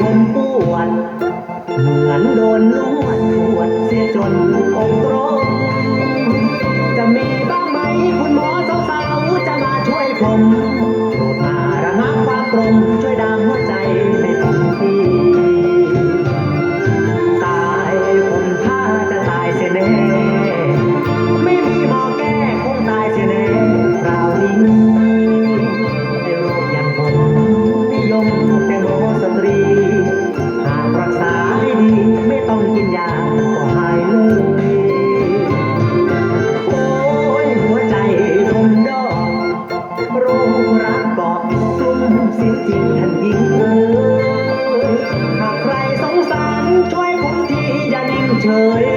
ผมปวด เหมือนโดนนวดปวดเสียจนอกตรงจะมีบ้างไหมคุณหมอสาวๆจะมาช่วยผมมาระงับความตรง 可畏。